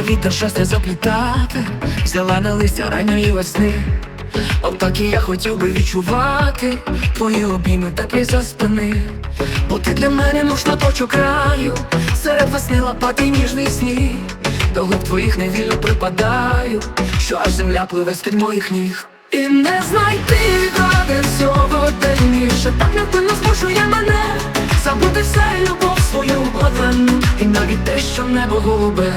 вітер щастя заплітати, зелене листя ранньої весни. Отак і я хотів би відчувати твої обійми теплі за спини. Бо ти для мене мов шматочок краю, серед весни лопати ніжний сніг. До губ твоїх невільно припадаю, що аж земля пливе з-під моїх ніг. І не знайти відради всього дальніше Так невпинно змушує мене Забути все любов свою одлену І навіть те, що небо голубе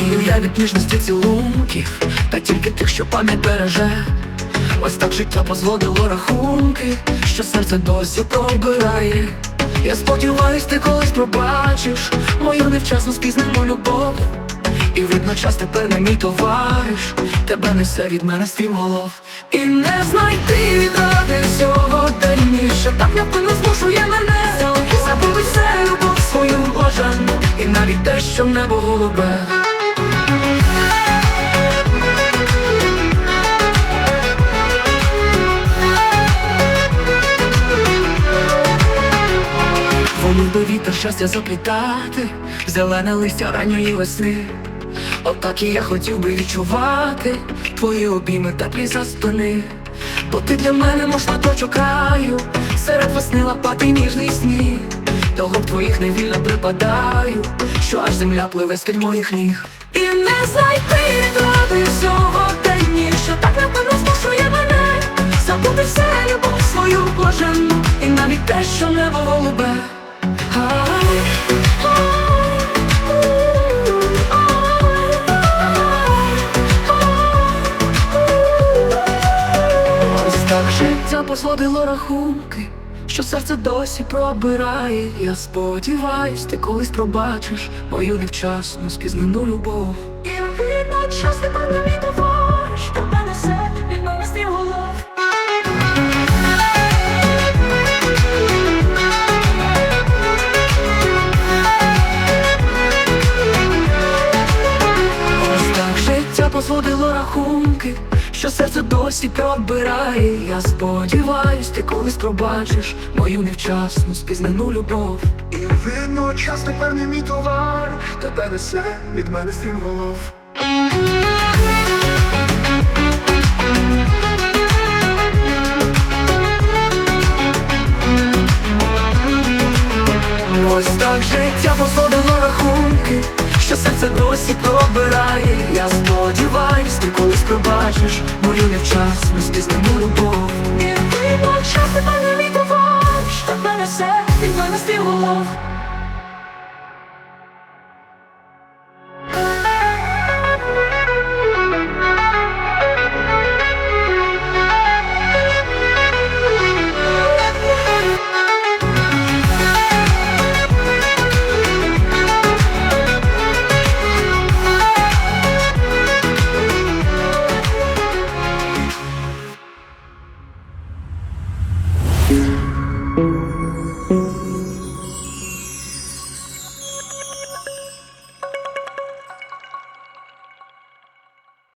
П'янію я від ніжності цілунків Та тільки тих, що пам'ять береже Ось так життя позводило рахунки, що серце досі пробирає. Я сподіваюсь, ти колись пробачиш мою невчасно спізнену любов. І видно, час тепер не мій товариш, тебе несе від мене стрімголов. І не знайти відради всього дальніше, так невпинно змушує мене забути все любов свою блаженну, і навіть те, що небо голубе. Волів би вітер щастя заплітати, зелене листя ранньої весни. Отак і я хотів би відчувати твої обійми теплі за спини. Бо ти для мене мов шматочок краю, серед весни лопати ніжний сніг. До губ твоїх невільно припадаю, що аж земля пливе з-під моїх ніг. І не знайти відради всього дальніше, так напевно змушує мене забути все любов свою блаженну, і навіть те, що небо голубе. Так життя посводило рахунки, що серце досі пробирає. Я сподіваюсь, ти колись пробачиш мою невчасну спізнену любов. І час позводило рахунки, що серце досі пробирає. Я сподіваюсь, ти колись пробачиш мою невчасну спізнену любов. І видно, час тепер не мій товар, тебе несе від мене стрімголов. Ось так життя позводило рахунки, що серце досі пробирає. Я сподіваюсь, ти колись пробачиш мою невчасну спізнену любов. І видно, час тепер не мій товариш, мене все від мене стрімголов.